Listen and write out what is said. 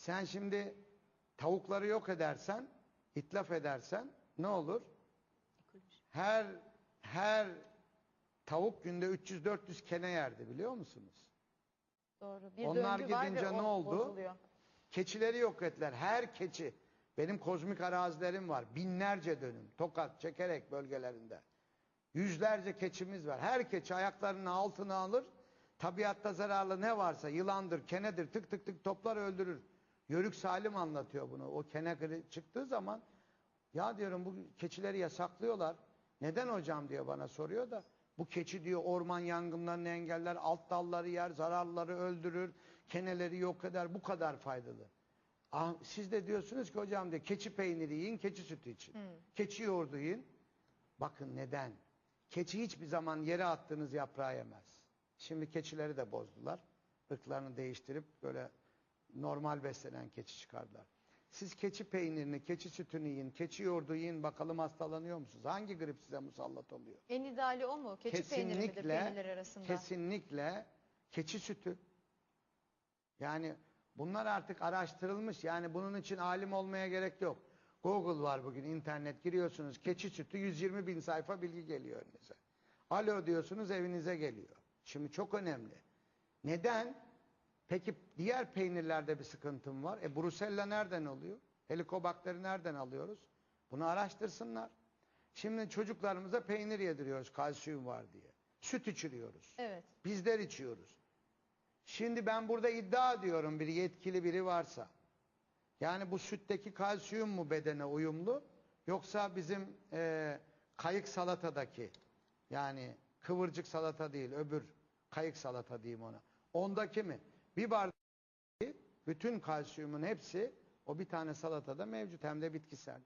Sen şimdi tavukları yok edersen, itlaf edersen ne olur? Her her tavuk günde 300-400 kene yerdi biliyor musunuz? Doğru. Bir Onlar döngü var ve gidince ne oldu? bozuluyor. Keçileri yok ettiler. Her keçi. Benim kozmik arazilerim var. Binlerce dönüm. Tokat, Çekerek bölgelerinde. Yüzlerce keçimiz var. Her keçi ayaklarının altına alır. Tabiatta zararlı ne varsa yılandır, kenedir tık tık tık toplar öldürür. Yörük Salim anlatıyor bunu. O kene kırı- çıktığı zaman ya diyorum bu keçileri yasaklıyorlar. Neden hocam diyor bana soruyor da bu keçi diyor orman yangınlarını engeller, alt dalları yer, zararları öldürür, keneleri yok eder. Bu kadar faydalı. Ah, Siz de diyorsunuz ki hocam diyor keçi peyniri yiyin, keçi sütü için. Keçi yoğurdu yiyin. Bakın neden? Keçi hiçbir zaman yere attığınız yaprağı yemez. Şimdi keçileri de bozdular. Irklarını değiştirip böyle normal beslenen keçi çıkardılar. Siz keçi peynirini, keçi sütünü yiyin, keçi yoğurdu yiyin bakalım hastalanıyor musunuz? Hangi grip size musallat oluyor? En ideali o mu? Keçi peyniri midir peynirler arasında? kesinlikle keçi sütü. Yani bunlar artık araştırılmış. Yani bunun için alim olmaya gerek yok. Google var bugün internet giriyorsunuz keçi sütü 120 bin sayfa bilgi geliyor önünüze. Alo diyorsunuz evinize geliyor. Şimdi çok önemli. Neden? Peki diğer peynirlerde bir sıkıntım var. E Brusella nereden oluyor? Helikobakteri nereden alıyoruz? Bunu araştırsınlar. Şimdi çocuklarımıza peynir yediriyoruz kalsiyum var diye. Süt içiriyoruz. Evet. Bizler içiyoruz. Şimdi ben burada iddia diyorum bir yetkili biri varsa. Yani bu sütteki kalsiyum mu bedene uyumlu? Yoksa bizim eee, kayık salatadaki yani kıvırcık salata değil öbür kayık salata diyeyim ona. Ondaki mi? Bir bardak bütün kalsiyumun hepsi o bir tane salatada mevcut hem de bitkisel.